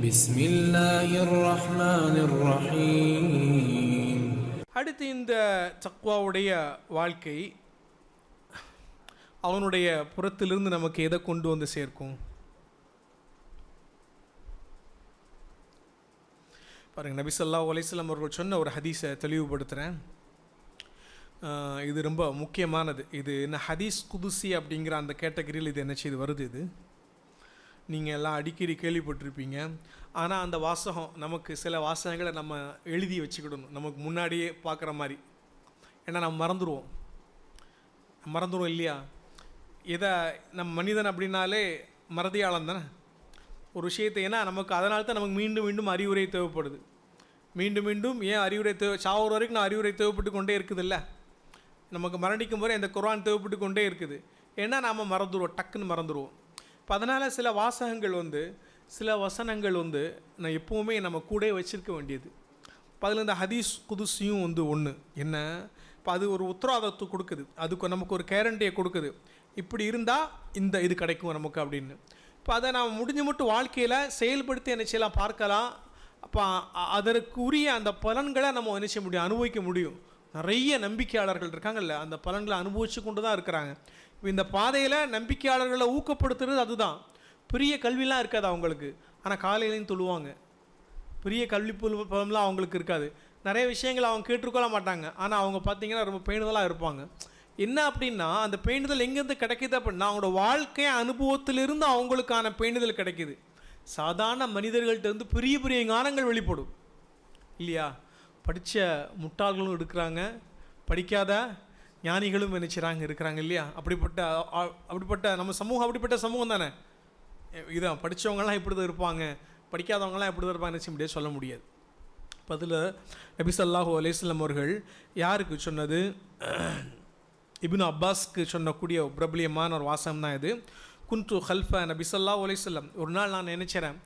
بسم الله الرحمن الرحيم அடுத்து இந்த தக்வாவுடைய வாழ்க்கை அவனுடைய புறத்திலிருந்து நமக்கு எதை கொண்டு வந்து சேர்க்கும் பாருங்க நபி ஸல்லல்லாஹு அலைஹி வஸல்லம் அவர்கள் சொன்ன ஒரு ஹதீஸை தெளிவுபடுத்துகிறேன் ஆஹ் இது ரொம்ப முக்கியமானது இது என்ன ஹதீஸ் குதுசி அப்படிங்கிற அந்த கேட்டகரியில் இது என்ன செய்து வருது இது நீங்கள் எல்லாம் அடிக்கடி கேள்விப்பட்டிருப்பீங்க. ஆனால் அந்த வாசகம் நமக்கு சில வாசகங்களை நம்ம எழுதி வச்சுக்கிடணும். நமக்கு முன்னாடியே பார்க்குற மாதிரி. ஏன்னா நம்ம மறந்துடுவோம் மறந்துடுவோம் இல்லையா? எதை நம்ம மனிதன் அப்படின்னாலே மறதியாளம் தானே? ஒரு விஷயத்தை ஏன்னா நமக்கு அதனால தான் நமக்கு மீண்டும் மீண்டும் அறிவுரை தேவைப்படுது. மீண்டும் மீண்டும் ஏன் அறிவுரை தேவை? சாவுற வரைக்கும் நான் அறிவுரை தேவைப்பட்டு கொண்டே இருக்குதுல்ல? நமக்கு மரணிக்கும் போது இந்த குரான் தேவைப்பட்டு கொண்டே இருக்குது. ஏன்னா நாம் மறந்துடுவோம் டக்குன்னு மறந்துடுவோம் இப்போ அதனால் சில வாசகங்கள் வந்து சில வசனங்கள் வந்து நான் எப்போவுமே நம்ம கூட வச்சுருக்க வேண்டியது. இப்போ அதில் இந்த ஹதீஸ் குதுசியும் வந்து ஒன்று என்ன? இப்போ அது ஒரு உத்தரவாதத்தை கொடுக்குது. அதுக்கு நமக்கு ஒரு கேரண்டியை கொடுக்குது. இப்படி இருந்தால் இந்த இது கிடைக்கும் நமக்கு அப்படின்னு. இப்போ அதை நாம் முடிஞ்ச மட்டும் வாழ்க்கையில் செயல்படுத்தி என்ன செய்யலாம் பார்க்கலாம். அப்போ அதற்கு அதற்குரிய அந்த பலன்களை நம்ம என்ன செய்ய முடியும்? அனுபவிக்க முடியும். நிறைய நம்பிக்கையாளர்கள் இருக்காங்கல்ல அந்த பலன்களை அனுபவிச்சு கொண்டு தான் இருக்கிறாங்க. இந்த பாதையில் நம்பிக்கையாளர்களை ஊக்கப்படுத்துறது அதுதான். பெரிய கல்விலாம் இருக்காது அவங்களுக்கு. ஆனால் காலையிலையும் தொழுவாங்க. பெரிய கல்வி புல- புலம்லாம் அவங்களுக்கு இருக்காது. நிறைய விஷயங்கள் அவங்க கேட்டுக்கொள்ள மாட்டாங்க. ஆனால் அவங்க பார்த்தீங்கன்னா ரொம்ப பேணுதலாக இருப்பாங்க. என்ன அப்படின்னா அந்த பேணுதல் எங்கேருந்து கிடைக்கிது அப்படின்னா அவங்களோட வாழ்க்கை அனுபவத்திலிருந்து அவங்களுக்கான பேணுதல் கிடைக்கிது. சாதாரண மனிதர்கள்ட்டேருந்து பெரிய பெரிய ஞானங்கள் வெளிப்படும். இல்லையா? படித்த முட்டாள்களும் இருக்கிறாங்க. படிக்காத ஞானிகளும் நினைச்சிறாங்க இருக்கிறாங்க இல்லையா? அப்படிப்பட்ட அப்படிப்பட்ட நம்ம சமூகம் அப்படிப்பட்ட சமூகம் தானே? இதான் படித்தவங்களாம் இப்படி தான் இருப்பாங்க. படிக்காதவங்களாம் இப்படி தான் இருப்பாங்க நினச்சி முடியாது சொல்ல முடியாது. இப்போ அதில் நபி அவர்கள் யாருக்கு சொன்னது? இபின் அப்பாஸ்க்கு சொன்னக்கூடிய பிரபலியமான ஒரு வாசகம் தான் இது. குன்து ஹல்ஃப நபி அலேஸ்லம் ஒரு நாள் நான் நினைச்சிறேன்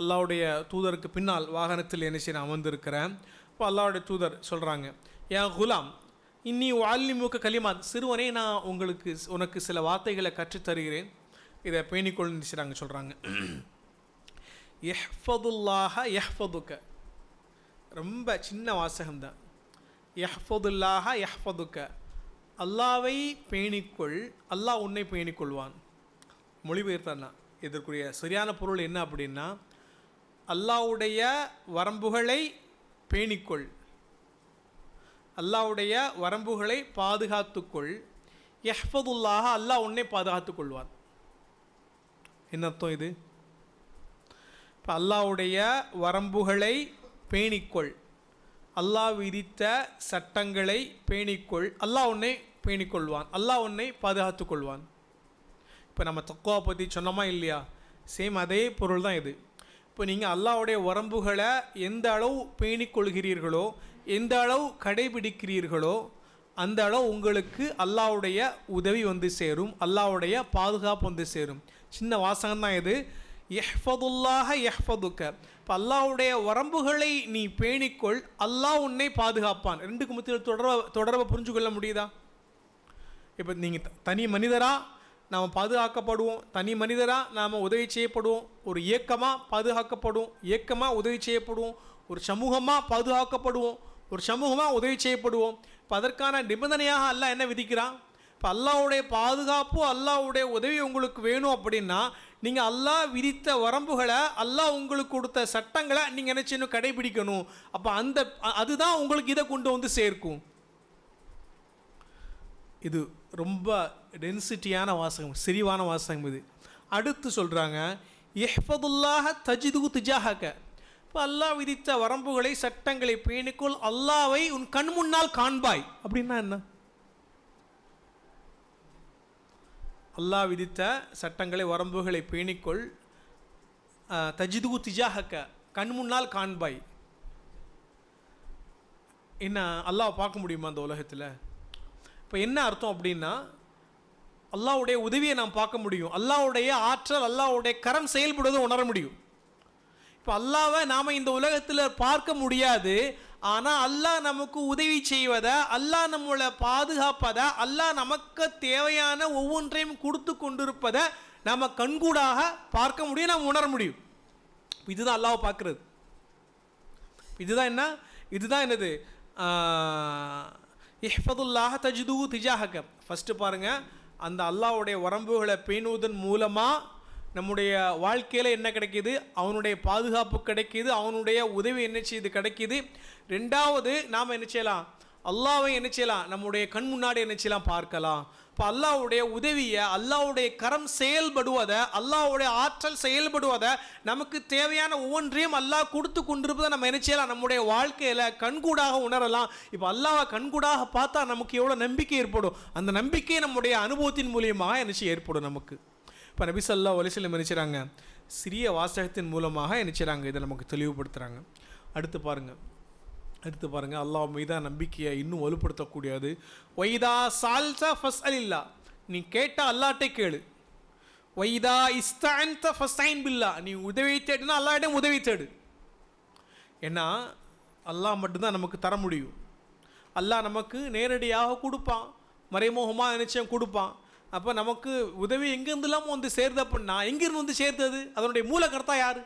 அல்லாவுடைய தூதருக்கு பின்னால் வாகனத்தில் நினைச்சு அமர்ந்திருக்கிறேன். இப்போ அல்லாவுடைய தூதர் சொல்கிறாங்க என் குலாம் இன்னி வால்லிமுக களிமாத் சிறுவனே நான் உங்களுக்கு உனக்கு சில வார்த்தைகளை கற்றுத் தருகிறேன் இதை பேணிக்கொள் நினைச்சாங்க சொல்கிறாங்க எஹ்ஃபதுல்லாஹ எஹ்ஃபதுக்க ரொம்ப சின்ன வாசகம் தான் யஹ்ஃபதுல்லாஹ யஹ்ஃபதுக்க அல்லாவை பேணிக்கொள் அல்லாஹ் உன்னை பேணிக்கொள்வான். மொழிபெயர்த்தானா? இதற்குரிய சரியான பொருள் என்ன அப்படின்னா அல்லாஹ்வுடைய வரம்புகளை பேணிக்கொள். அல்லாஹ்வுடைய வரம்புகளை பாதுகாத்துக்கொள். எஹ்பதுல்லாக அல்லாஹ் உன்னை பாதுகாத்து கொள்வான் என்ன அர்த்தம் இது? இப்போ அல்லாஹ்வுடைய வரம்புகளை பேணிக்கொள். அல்லாஹ் விதித்த சட்டங்களை பேணிக்கொள். அல்லாஹ் உன்னை பேணிக்கொள்வான். அல்லாஹ் உன்னை பாதுகாத்து கொள்வான் இப்போ நம்ம தக்குவா பற்றி சொன்னோமா இல்லையா? சேம் அதே பொருள் தான் இது. இப்போ நீங்கள் அல்லாஹ்வுடைய வரம்புகளை எந்த அளவு பேணிக்கொள்கிறீர்களோ எந்த அளவு கடைபிடிக்கிறீர்களோ அந்த அளவு உங்களுக்கு அல்லாஹ்வுடைய உதவி வந்து சேரும் அல்லாவுடைய பாதுகாப்பு வந்து சேரும். சின்ன வாசகம் தான் இது. யஹ்ஃபதுல்லாஹ யஹ்ஃபதுக்க இப்போ அல்லாஹ்வுடைய வரம்புகளை நீ பேணிக்கொள் அல்லாஹ் உன்னை பாதுகாப்பான். ரெண்டுக்கு மத்தியில் தொடர்பை தொடர்பை புரிஞ்சு கொள்ள முடியுதா? இப்போ நீங்கள் தனி மனிதராக நாம் பாதுகாக்கப்படுவோம். தனி மனிதராக நாம் உதவி செய்யப்படுவோம். ஒரு இயக்கமாக பாதுகாக்கப்படும் இயக்கமாக உதவி செய்யப்படுவோம். ஒரு சமூகமாக பாதுகாக்கப்படுவோம். ஒரு சமூகமாக உதவி செய்யப்படுவோம். இப்போ அதற்கான நிபந்தனையாக அல்லா என்ன விதிக்கிறான்? இப்போ அல்லாஹ்வுடைய பாதுகாப்பு அல்லாஹ்வுடைய உதவி உங்களுக்கு வேணும் அப்படின்னா நீங்கள் அல்லாஹ் விதித்த வரம்புகளை அல்லாஹ் உங்களுக்கு கொடுத்த சட்டங்களை நீங்கள் என்ன செய்யணும்? கடைபிடிக்கணும். அப்போ அந்த அதுதான் உங்களுக்கு இதை கொண்டு வந்து சேர்க்கும். இது ரொம்ப டென்சிட்டியான வாசகம் செறிவான வாசகம் இது. அடுத்து சொல்கிறாங்க எஹ்பதுல்லாக தஜிது திஜாஹக. இப்போ அல்லாஹ் விதித்த வரம்புகளை சட்டங்களை பேணிக்கொள் அல்லாவை உன் கண் முன்னால் காண்பாய். அப்படின்னா என்ன? அல்லாஹ் விதித்த சட்டங்களை வரம்புகளை பேணிக்கொள். தஜிது திஜாஹக்க கண் முன்னால் காண்பாய். என்ன அல்லாஹ் பார்க்க முடியுமா அந்த உலகத்தில்? இப்போ என்ன அர்த்தம் அப்படின்னா அல்லாஹ்வுடைய உதவியை நாம் பார்க்க முடியும். அல்லாஹ்வுடைய ஆற்றல் அல்லாஹ்வுடைய கரம் செயல்படுவதை உணர முடியும். இப்போ அல்லாவை நாம் இந்த உலகத்தில் பார்க்க முடியாது. ஆனால் அல்லாஹ் நமக்கு உதவி செய்வதை அல்லாஹ் நம்மளை பாதுகாப்பதை அல்லாஹ் நமக்கு தேவையான ஒவ்வொன்றையும் கொடுத்து கொண்டிருப்பதை நம்ம கண்கூடாக பார்க்க முடியும் நாம் உணர முடியும். இதுதான் அல்லாவை பார்க்குறது. இதுதான் என்ன? இதுதான் என்னது? இஹ்பதுல்லாஹ தஜ்து திஜாஹக. ஃபஸ்ட்டு பாருங்கள் அந்த அல்லாஹ்வுடைய உரம்புகளை பேணுவதன் மூலமாக நம்முடைய வாழ்க்கையில் என்ன கிடைக்கிது? அவனுடைய பாதுகாப்பு கிடைக்கிது. அவனுடைய உதவி என்ன செய்யுது கிடைக்கிது? ரெண்டாவது நாம் என்ன செய்யலாம்? அல்லாவை என்ன செய்யலாம்? நம்முடைய கண் முன்னாடி என்ன செய்யலாம்? பார்க்கலாம். இப்போ அல்லாஹ்வுடைய உதவியை அல்லாஹ்வுடைய கரம் செயல்படுவதை அல்லாஹ்வுடைய ஆற்றல் செயல்படுவதை நமக்கு தேவையான ஒவ்வொன்றையும் அல்லாஹ் கொடுத்து கொண்டிருப்பதை நம்ம என்ன செய்யலாம்? நம்முடைய வாழ்க்கையில் கண்கூடாக உணரலாம். இப்போ அல்லாவை கண்கூடாக பார்த்தா நமக்கு எவ்வளோ நம்பிக்கை ஏற்படும்? அந்த நம்பிக்கை நம்முடைய அனுபவத்தின் மூலியமாக என்ன செய்ய ஏற்படும் நமக்கு? இப்போ நபிசல்லா சல்லா ஒலிசல்லம் நினைச்சாங்க சிறிய வாசகத்தின் மூலமாக நினைச்சாங்க இதை நமக்கு தெளிவுபடுத்துகிறாங்க அடுத்து பாருங்கள் அடுத்து பாருங்கள் அல்லாஹ் மீதா நம்பிக்கையை இன்னும் வலுப்படுத்தக்கூடியது. ஒய்தா சால்சா ஃபஸ் அலில்லா நீ கேட்டால் அல்லாட்டே கேளு. ஒய்தா இஸ்தான்த ஃபஸ்டைன் பில்லா. நீ உதவி தேடுனா அல்லாட்டையும் உதவி தேடு. ஏன்னா அல்லாஹ் மட்டும்தான் நமக்கு தர முடியும். அல்லாஹ் நமக்கு நேரடியாக கொடுப்பான். மறைமுகமாக நிச்சயம் கொடுப்பான். அப்போ நமக்கு உதவி எங்கேருந்துலாம் வந்து சேருது அப்படின்னா எங்கேருந்து வந்து சேர்த்தது அதனுடைய மூலக்கர்த்தா யார்?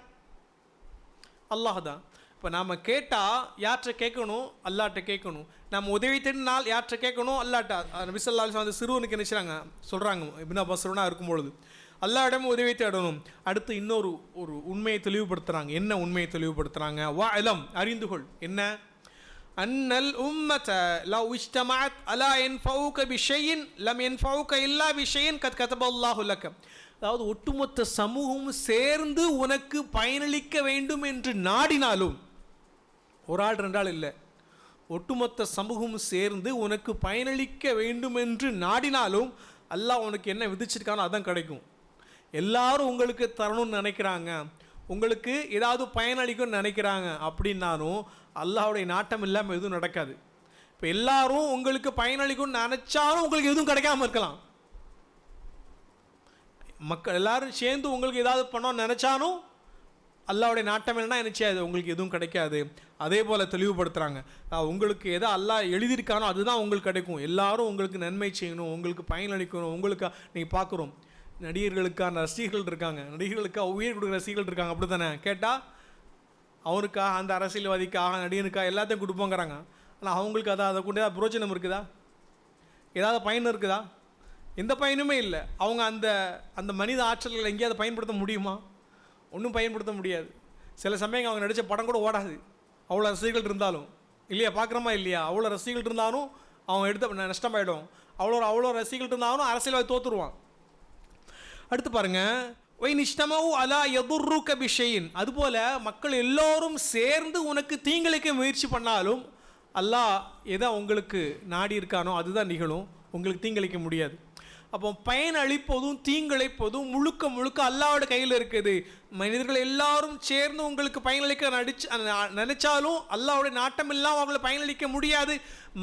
அல்லாஹ் தான். இப்போ நாம் கேட்டால் யார்கிட்ட கேட்கணும்? அல்லாட்ட கேட்கணும். நம்ம உதவி தேடினால் யார்கிட்ட கேட்கணும்? அல்லாட்டா. நபிசல்லா வந்து சிறுவனுக்கு நினைச்சாங்க சொல்கிறாங்க இபின் அப்பாசருனா இருக்கும்பொழுது அல்லாடமும் உதவி தேடணும். அடுத்து இன்னொரு ஒரு உண்மையை தெளிவுபடுத்துகிறாங்க என்ன உண்மையை தெளிவுபடுத்துகிறாங்க வா இளம் அறிந்து கொள். என்ன? அன்னல் உம்மத லவ் இஷ்டமாத் அலா என் ஃபவுக பிஷையின் லம் என் ஃபவுக இல்லா பிஷையின் கத் கதபல்லாஹு அதாவது ஒட்டுமொத்த சமூகமும் சேர்ந்து உனக்கு பயனளிக்க வேண்டும் என்று நாடினாலும் ஒரு ஆள் ரெண்டாள் இல்லை. ஒட்டுமொத்த சமூகமும் சேர்ந்து உனக்கு பயனளிக்க வேண்டும் என்று நாடினாலும் அல்லாஹ் உனக்கு என்ன விதிச்சிருக்கானோ அதான் கிடைக்கும். எல்லாரும் உங்களுக்கு தரணும்னு நினைக்கிறாங்க. உங்களுக்கு ஏதாவது பயனளிக்கும்னு நினைக்கிறாங்க அப்படின்னாலும் அல்லாவுடைய நாட்டம் இல்லாமல் எதுவும் நடக்காது. இப்போ எல்லாரும் உங்களுக்கு பயனளிக்கும்னு நினச்சாலும் உங்களுக்கு எதுவும் கிடைக்காம இருக்கலாம். மக்கள் எல்லாரும் சேர்ந்து உங்களுக்கு ஏதாவது பண்ணோம்னு நினச்சாலும் அல்லாவுடைய நாட்டம் இல்லைன்னா என்ன செய்யாது? உங்களுக்கு எதுவும் கிடைக்காது. அதே போல் தெளிவுபடுத்துகிறாங்க உங்களுக்கு எதை அல்லாஹ் எழுதியிருக்கானோ அதுதான் உங்களுக்கு கிடைக்கும். எல்லாரும் உங்களுக்கு நன்மை செய்யணும் உங்களுக்கு பயனளிக்கணும் உங்களுக்கு நீங்கள் பார்க்குறோம் நடிகர்களுக்கான ரசிகர்கள் இருக்காங்க. நடிகர்களுக்காக உயிர் கொடுக்குற ரசிகர்கள் இருக்காங்க. அப்படி தானே கேட்டால் அவனுக்காக அந்த அரசியல்வாதிக்காக நடிகனுக்காக எல்லாத்தையும் கொடுப்போங்கிறாங்க ஆனால் அவங்களுக்கு அதை அதை கொண்டு ஏதாவது புரோஜனம் இருக்குதா? ஏதாவது பயன் இருக்குதா? எந்த பயனுமே இல்லை. அவங்க அந்த அந்த மனித ஆற்றல்களை எங்கேயாவது பயன்படுத்த முடியுமா? ஒன்றும் பயன்படுத்த முடியாது. சில சமயங்கள் அவங்க நடித்த படம் கூட ஓடாது. அவ்வளோ ரசிகர்கள் இருந்தாலும். இல்லையா? பார்க்குறோமா இல்லையா? அவ்வளோ ரசிகர்கள் இருந்தாலும் அவன் எடுத்த நஷ்டமாயிடும். அவ்வளோ அவ்வளோ ரசிகர்கள் இருந்தாலும் அரசியல்வாதி தோற்றுருவான் அடுத்து பாருங்க. ஒய் நிஷ்டமவு அலா எதுர்ருக்க பிஷையின். அதுபோல் மக்கள் எல்லோரும் சேர்ந்து உனக்கு தீங்களுக்கு முயற்சி பண்ணாலும் அல்லாஹ் எதை உங்களுக்கு நாடி இருக்கானோ அதுதான் நிகழும். உங்களுக்கு தீங்களிக்க முடியாது. அப்போ பயன் அளிப்பதும் தீங்கிழைப்பதும் முழுக்க முழுக்க அல்லாவோட கையில் இருக்குது. மனிதர்கள் எல்லாரும் சேர்ந்து உங்களுக்கு பயனளிக்க நடிச்சு நினைச்சாலும் அல்லாவுடைய நாட்டம் இல்லாமல் அவங்களை பயனளிக்க முடியாது.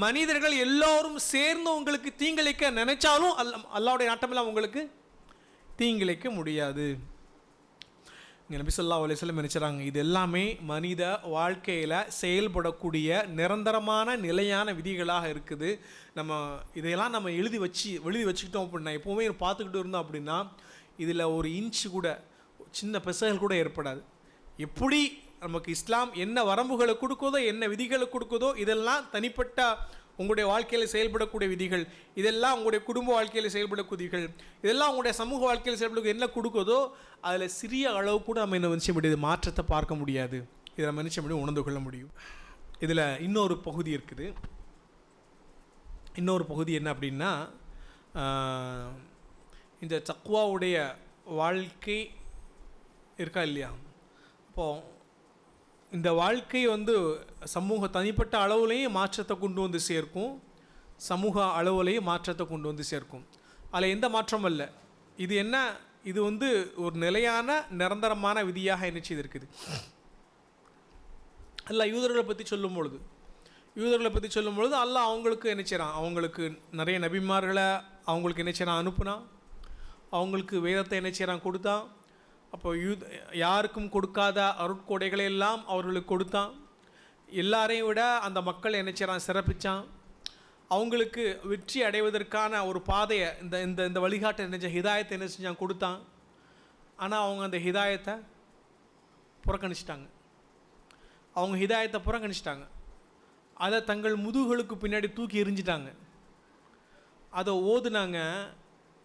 மனிதர்கள் எல்லோரும் சேர்ந்து உங்களுக்கு தீங்கிழைக்க நினைச்சாலும் அல்ல அல்லாவுடைய நாட்டம் இல்லாமல் உங்களுக்கு தீங்கிழைக்க முடியாது. இங்கே நபி சொல்லா அலிஸ்லம் நினைச்சாங்க இது எல்லாமே மனித வாழ்க்கையில் செயல்படக்கூடிய நிரந்தரமான நிலையான விதிகளாக இருக்குது. நம்ம இதையெல்லாம் நம்ம எழுதி வச்சு எழுதி வச்சுக்கிட்டோம் அப்படின்னா எப்போவுமே பார்த்துக்கிட்டு இருந்தோம் அப்படின்னா இதில் ஒரு இன்ச்சு கூட சின்ன பெசகள் கூட ஏற்படாது. எப்படி நமக்கு இஸ்லாம் என்ன வரம்புகளை கொடுக்குதோ என்ன விதிகளை கொடுக்குதோ இதெல்லாம் தனிப்பட்ட உங்களுடைய வாழ்க்கையில் செயல்படக்கூடிய விதிகள் இதெல்லாம் உங்களுடைய குடும்ப வாழ்க்கையில் செயல்படக்கூடிய விதிகள் இதெல்லாம் உங்களுடைய சமூக வாழ்க்கையில் செயல்படக்கூடிய என்ன கொடுக்குதோ அதில் சிறிய அளவு கூட நம்ம என்ன நினச்ச முடியாது மாற்றத்தை பார்க்க முடியாது. இதை நம்ம நினச்ச முடியும் உணர்ந்து கொள்ள முடியும். இதில் இன்னொரு பகுதி இருக்குது. இன்னொரு பகுதி என்ன அப்படின்னா இந்த தக்குவாவுடைய வாழ்க்கை இருக்கா இல்லையா? இப்போது இந்த வாழ்க்கை வந்து சமூக தனிப்பட்ட அளவுலேயும் மாற்றத்தை கொண்டு வந்து சேர்க்கும். சமூக அளவுலேயும் மாற்றத்தை கொண்டு வந்து சேர்க்கும். அதில் எந்த மாற்றமும் இல்லை. இது என்ன? இது வந்து ஒரு நிலையான நிரந்தரமான விதியாக என்ன செய்திருக்குது? அல்ல யூதர்களை பற்றி சொல்லும் பொழுது யூதர்களை பற்றி சொல்லும் பொழுது அல்ல அவங்களுக்கு என்ன செய்கிறான் அவங்களுக்கு நிறைய நபிமார்களை அவங்களுக்கு என்ன செய்கிறான் அனுப்புனா அவங்களுக்கு வேதத்தை என்ன செய்கிறான் கொடுத்தான். அப்போ யூத் யாருக்கும் கொடுக்காத அருட்கொடைகளை எல்லாம் அவர்களுக்கு கொடுத்தான். எல்லாரையும் விட அந்த மக்கள் என்ன செய்கிறான் சிறப்பிச்சான். அவங்களுக்கு வெற்றி அடைவதற்கான ஒரு பாதையை இந்த இந்த இந்த வழிகாட்டை என்ன ஹிதாயத்தை என்ன செஞ்சான்? கொடுத்தான். ஆனால் அவங்க அந்த ஹிதாயத்தை புறக்கணிச்சிட்டாங்க. அவங்க ஹிதாயத்தை புறக்கணிச்சிட்டாங்க. அதை தங்கள் முதுகுகளுக்கு பின்னாடி தூக்கி எரிஞ்சிட்டாங்க அதை ஓதுனாங்க.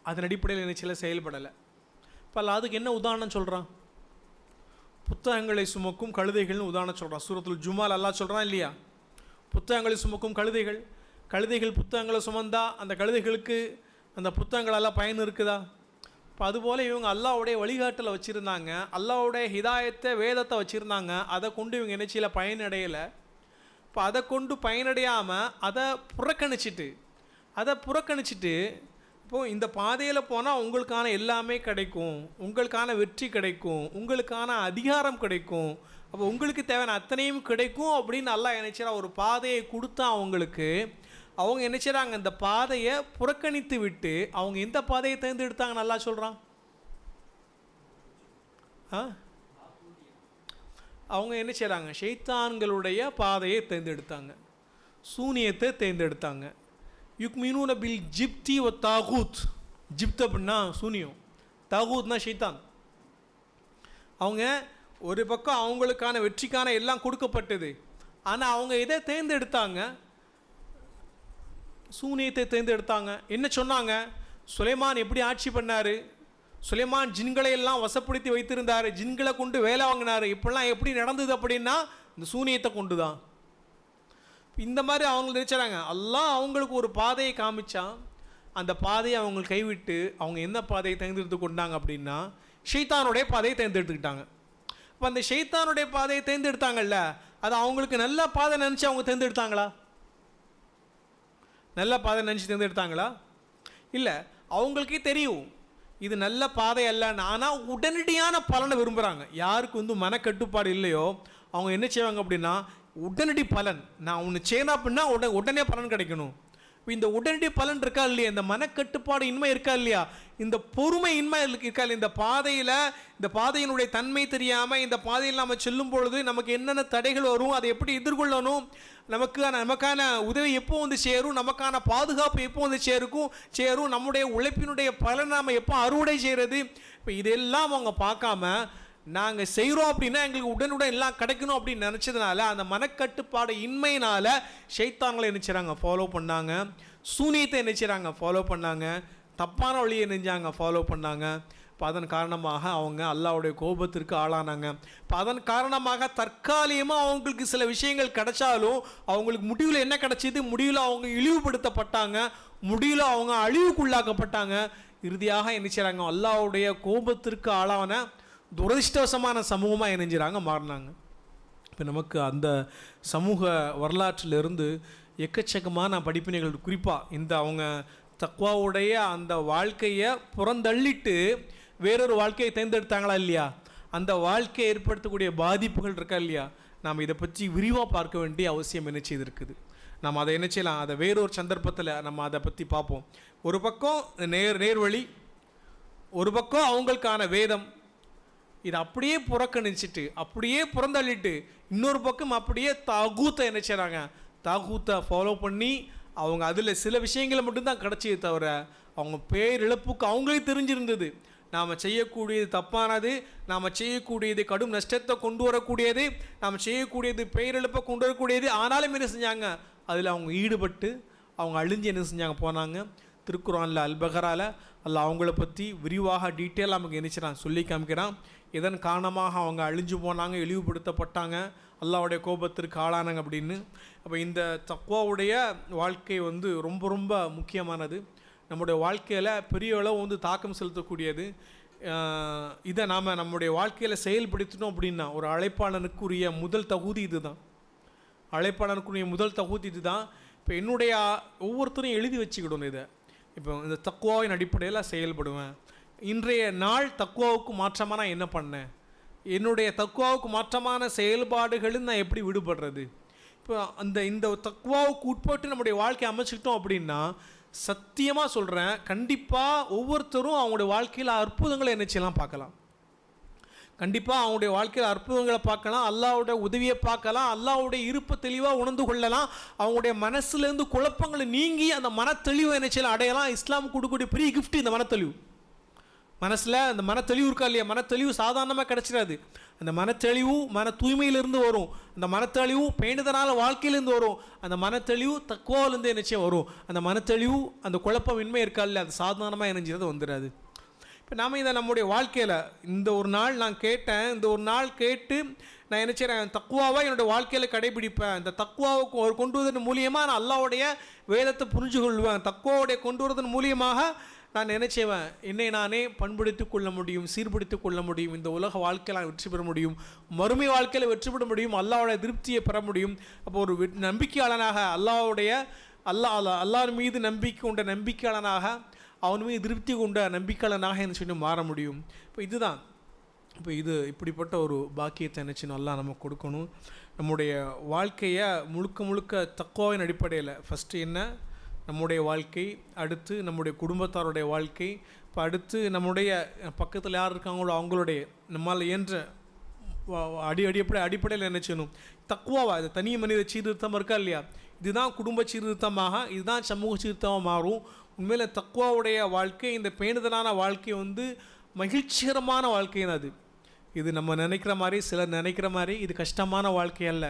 அதன் அடிப்படையில் என்ன செயல்படலை. பல அதுக்கு என்ன உதாரணம் சொல்கிறான் புத்தகங்களை சுமக்கும் கழுதைகள்னு உதாரணம் சொல்கிறான் சூரத்துல் ஜுமால் அல்லாஹ் சொல்கிறான் இல்லையா? புத்தகங்களை சுமக்கும் கழுதைகள். கழுதைகள் புத்தகங்களை சுமந்தா அந்த கழுதைகளுக்கு அந்த புத்தகங்களெல்லாம் பயன் இருக்குதா? இப்போ அதுபோல் இவங்க அல்லாவுடைய வழிகாட்டில் வச்சுருந்தாங்க. அல்லாவுடைய ஹிதாயத்தை வேதத்தை வச்சுருந்தாங்க. அதை கொண்டு இவங்க என்னச்சியில் பயனடையலை. இப்போ அதை கொண்டு பயனடையாமல் அதை புறக்கணிச்சிட்டு அதை புறக்கணிச்சிட்டு இப்போது இந்த பாதையில் போனால் உங்களுக்கான எல்லாமே கிடைக்கும். உங்களுக்கான வெற்றி கிடைக்கும். உங்களுக்கான அதிகாரம் கிடைக்கும். அப்போ உங்களுக்கு தேவையான அத்தனையும் கிடைக்கும் அப்படின்னு நல்லா நினைச்சா ஒரு பாதையை கொடுத்தா அவங்களுக்கு. அவங்க என்ன இந்த பாதையை புறக்கணித்து விட்டு அவங்க எந்த பாதையை தேர்ந்தெடுத்தாங்க நல்லா சொல்கிறான் ஆ? அவங்க என்ன செய்கிறாங்க ஷைத்தான்களுடைய பாதையை தேர்ந்தெடுத்தாங்க. சூனியத்தை தேர்ந்தெடுத்தாங்க. யுக்மினூன பில் ஜிப்தி ஒ தாகூத். ஜிப்த் அப்படின்னா சூனியம். தாகூத்னா ஷைத்தான். அவங்க ஒரு பக்கம் அவங்களுக்கான வெற்றிக்கான எல்லாம் கொடுக்கப்பட்டது. ஆனால் அவங்க எதை தேர்ந்தெடுத்தாங்க? சூனியத்தை தேர்ந்தெடுத்தாங்க. என்ன சொன்னாங்க? சுலைமான் எப்படி ஆட்சி பண்ணார்? சுலைமான் ஜின்களை எல்லாம் வசப்படுத்தி வைத்திருந்தார். ஜின்களை கொண்டு வேலை வாங்கினார். இப்படிலாம் எப்படி நடந்தது அப்படின்னா இந்த சூனியத்தை கொண்டு தான் இந்த மாதிரி அவங்க நினைச்சாங்க. எல்லாம் அவங்களுக்கு ஒரு பாதையை காமிச்சான். அந்த பாதையை அவங்க கைவிட்டு அவங்க என்ன பாதையை தேர்ந்தெடுத்து கொண்டாங்க அப்படின்னா ஷைத்தானுடைய பாதையை தேர்ந்தெடுத்துக்கிட்டாங்க. இப்போ அந்த ஷைத்தானுடைய பாதையை தேர்ந்தெடுத்தாங்கல்ல அது அவங்களுக்கு நல்ல பாதை நினச்சி அவங்க தேர்ந்தெடுத்தாங்களா? நல்ல பாதை நினச்சி தேர்ந்தெடுத்தாங்களா? இல்லை அவங்களுக்கே தெரியும் இது நல்ல பாதை அல்லன்னு. ஆனால் உடனடியான பலனை விரும்புகிறாங்க யாருக்கு வந்து மனக்கட்டுப்பாடு இல்லையோ அவங்க என்ன செய்வாங்க அப்படின்னா உடனடி பலன். நான் ஒன்று செய்யணும் அப்படின்னா உடனே உடனே பலன் கிடைக்கணும். இப்போ இந்த உடனடி பலன் இருக்கா இல்லையா? இந்த மனக்கட்டுப்பாடு இன்மை இருக்கா இல்லையா? இந்த பொறுமை இன்மை இருக்கா இல்லையா? இந்த பாதையில் இந்த பாதையினுடைய தன்மை தெரியாமல் இந்த பாதையில் நம்ம செல்லும் பொழுது நமக்கு என்னென்ன தடைகள் வரும் அதை எப்படி எதிர்கொள்ளணும்? நமக்கான நமக்கான உதவி எப்போ வந்து சேரும்? நமக்கான பாதுகாப்பு எப்போ வந்து சேருக்கும்? சேரும். நம்முடைய உழைப்பினுடைய பலன் நாம் எப்போ அறுவடை செய்கிறது இப்போ இதெல்லாம் அவங்க பார்க்காம நாங்கள் செய்கிறோம் அப்படின்னா எங்களுக்கு உடனுடன் எல்லாம் கிடைக்கணும் அப்படின்னு நினச்சதுனால அந்த மனக்கட்டுப்பாடு இன்மையினால் ஷைத்தான்களை என்ன செய்கிறாங்க ஃபாலோ பண்ணாங்க. சூனியத்தை என்ன செய்கிறாங்க ஃபாலோ பண்ணாங்க. தப்பான வழியை நெஞ்சாங்க ஃபாலோ பண்ணாங்க. இப்போ அதன் காரணமாக அவங்க அல்லாவுடைய கோபத்திற்கு ஆளானாங்க. இப்போ அதன் காரணமாக தற்காலிகமாக அவங்களுக்கு சில விஷயங்கள் கிடைச்சாலும் அவங்களுக்கு முடிவில் என்ன கிடைச்சிது? முடிவில் அவங்க இழிவுபடுத்தப்பட்டாங்க. முடிவில் அவங்க அழிவுக்குள்ளாக்கப்பட்டாங்க. இறுதியாக என்ன செய்கிறாங்க அல்லாவுடைய கோபத்திற்கு ஆளான துரதிருஷ்டவசமான சமூகமாக இணைஞ்சிறாங்க மாறினாங்க. இப்போ நமக்கு அந்த சமூக வரலாற்றிலிருந்து எக்கச்சக்கமான படிப்பினைகள் குறிப்பாக இந்த அவங்க தக்வாவுடைய அந்த வாழ்க்கையை புறந்தள்ளிட்டு வேறொரு வாழ்க்கையை தேர்ந்தெடுத்தாங்களா இல்லையா? அந்த வாழ்க்கையை ஏற்படுத்தக்கூடிய பாதிப்புகள் இருக்கா இல்லையா? நாம் இதை பற்றி விரிவாக பார்க்க வேண்டிய அவசியம் என்ன செய்திருக்குது? நம்ம அதை என்ன செய்யலாம்? அதை வேறொரு சந்தர்ப்பத்தில் நம்ம அதை பற்றி பார்ப்போம். ஒரு பக்கம் நேர் நேர்வழி ஒரு பக்கம் அவங்களுக்கான வேதம் இதை அப்படியே புறக்கணிச்சிட்டு அப்படியே புறந்தள்ளிட்டு இன்னொரு பக்கம் அப்படியே தாகூத்தை என்ன செய்கிறாங்க தாகூத்தை ஃபாலோ பண்ணி அவங்க அதில் சில விஷயங்களை மட்டும்தான் கிடச்சே தவிர அவங்க பேரிழப்புக்கு அவங்களே தெரிஞ்சிருந்தது. நாம் செய்யக்கூடியது தப்பானது நாம் செய்யக்கூடியது கடும் நஷ்டத்தை கொண்டு வரக்கூடியது நாம் செய்யக்கூடியது பெயரிழப்பை கொண்டு வரக்கூடியது ஆனாலும் என்ன செஞ்சாங்க? அதில் அவங்க ஈடுபட்டு அவங்க அழிஞ்சு என்ன செஞ்சாங்க? போனாங்க. திருக்குறானில் அல்பகரால் அல்ல அவங்கள பற்றி விரிவாக டீட்டெயில் நமக்கு நினைச்சிடான் சொல்லி காமிக்கிறான். இதன் காரணமாக அவங்க அழிஞ்சு போனாங்க இழிவுபடுத்தப்பட்டாங்க. அல்லாவுடைய கோபத்திற்கு ஆளானாங்க அப்படின்னு. அப்போ இந்த தக்குவாவுடைய வாழ்க்கை வந்து ரொம்ப ரொம்ப முக்கியமானது. நம்முடைய வாழ்க்கையில் பெரிய அளவு வந்து தாக்கம் செலுத்தக்கூடியது. இதை நாம் நம்முடைய வாழ்க்கையில் செயல்படுத்தினோம் அப்படின்னா ஒரு அழைப்பாளனுக்குரிய முதல் தகுதி இதுதான். அழைப்பாளனுக்குரிய முதல் தகுதி இதுதான். இப்போ என்னுடைய ஒவ்வொருத்தரும் எழுதி வச்சுக்கிடணும் இதை. இப்போ இந்த தக்குவாவின் அடிப்படையில் செயல்படுவேன். இன்றைய நாள் தக்குவாவுக்கு மாற்றமாக நான் என்ன பண்ணேன் என்னுடைய தக்குவாவுக்கு மாற்றமான செயல்பாடுகளும் நான் எப்படி விடுபடுறது? இப்போ அந்த இந்த தக்குவாவுக்கு உட்பட்டு நம்முடைய வாழ்க்கையை அமைச்சுக்கிட்டோம் அப்படின்னா சத்தியமாக சொல்கிறேன் கண்டிப்பாக ஒவ்வொருத்தரும் அவங்களுடைய வாழ்க்கையில் அற்புதங்களை என்னச்செல்லாம் செய்யலாம் பார்க்கலாம். கண்டிப்பாக அவங்களுடைய வாழ்க்கையில் அற்புதங்களை பார்க்கலாம் அல்லாவுடைய உதவியை பார்க்கலாம் அல்லாவுடைய இருப்பை தெளிவாக உணர்ந்து கொள்ளலாம் அவங்களுடைய மனசுலேருந்து குழப்பங்களை நீங்கி அந்த மனத்தெளிவை என்ன அடையலாம். இஸ்லாம் கொடுக்கக்கூடிய பெரிய கிஃப்ட் இந்த மனத்தெளிவு. மனசில் அந்த மனத்தெளிவு இருக்கா இல்லையா? மனத்தெளிவு சாதாரணமாக கிடச்சிடாது அந்த மனத்தெளிவு மன தூய்மையிலிருந்து வரும். அந்த மனத்தெளிவு பேணுதனால வாழ்க்கையிலேருந்து வரும். அந்த மனத்தெளிவு தக்குவாவிலேருந்து நிச்சயம் வரும். அந்த மனத்தெளிவு அந்த குழப்பமின்மை இருக்கா இல்லையா? அது சாதாரணமாக இணைஞ்சது வந்துடாது இப்போ நாம் இதை நம்முடைய வாழ்க்கையில் இந்த ஒரு நாள் நான் கேட்டேன் இந்த ஒரு நாள் கேட்டு நான் என்ன செய்கிறேன் தக்குவாவாக என்னுடைய வாழ்க்கையில் கடைபிடிப்பேன். இந்த தக்குவாவை கொண்டு வருவதன் மூலியமாக நான் அல்லாவுடைய வேதத்தை புரிஞ்சு கொள்வேன் தக்குவாவுடைய கொண்டு வருவதன் மூலியமாக நான் நினச்சேவன் என்னை நானே பண்படுத்திக் கொள்ள முடியும் சீர்படுத்தி கொள்ள முடியும் இந்த உலக வாழ்க்கையில் நான் வெற்றி பெற முடியும் மறுமை வாழ்க்கையில் வெற்றி பெற முடியும் அல்லாவுடைய திருப்தியை பெற முடியும். அப்போ ஒரு வெ- நம்பிக்கையாளனாக அல்லாவுடைய அல்லாஹ் அல்லாஹ் அல்லாஹ் மீது நம்பிக்கை கொண்ட நம்பிக்கையாளனாக அவன் மீது திருப்தி கொண்ட நம்பிக்கையாளனாக என்ன சொல்லி மாற முடியும். இப்போ இதுதான். இப்போ இது இப்படிப்பட்ட ஒரு பாக்கியத்தை நினச்சி நல்லா நம்ம கொடுக்கணும். நம்முடைய வாழ்க்கையை முழுக்க முழுக்க தக்குவாவின் அடிப்படையில். ஃபஸ்ட்டு என்ன? நம்முடைய வாழ்க்கை அடுத்து நம்முடைய குடும்பத்தாருடைய வாழ்க்கை இப்போ அடுத்து நம்முடைய பக்கத்தில் யார் இருக்காங்களோ அவங்களுடைய நம்மால் இயன்ற அடி அடிப்படை அடிப்படையில் என்ன செய்யணும்? தக்குவாவா? இது தனி மனித சீர்திருத்தம் இருக்கா இல்லையா? இதுதான் குடும்ப சீர்திருத்தமாக இதுதான் சமூக சீர்திருத்தமாக மாறும். உண்மையில் தக்குவாவுடைய வாழ்க்கை இந்த பேணுதலான வாழ்க்கை வந்து மகிழ்ச்சிகரமான வாழ்க்கை அது. இது நம்ம நினைக்கிற மாதிரி சிலர் நினைக்கிற மாதிரி இது கஷ்டமான வாழ்க்கை அல்ல.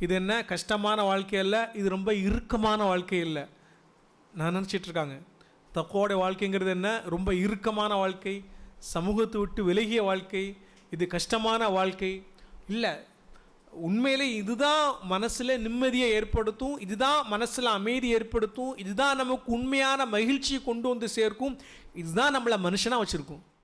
இது என்ன? கஷ்டமான வாழ்க்கை இல்லை இது ரொம்ப இறுக்கமான வாழ்க்கை இல்லை. நான் நினச்சிட்டு இருக்காங்க தக்குவோடைய வாழ்க்கைங்கிறது என்ன? ரொம்ப இறுக்கமான வாழ்க்கை. சமூகத்தை விட்டு விலகிய வாழ்க்கை. இது கஷ்டமான வாழ்க்கை. இல்லை. உண்மையிலே இதுதான் மனசில் நிம்மதியை ஏற்படுத்தும். இதுதான் மனசில் அமைதி ஏற்படுத்தும். இதுதான் நமக்கு உண்மையான மகிழ்ச்சியை கொண்டு வந்து சேர்க்கும். இதுதான் நம்மளை மனுஷனாக வச்சுருக்கும்.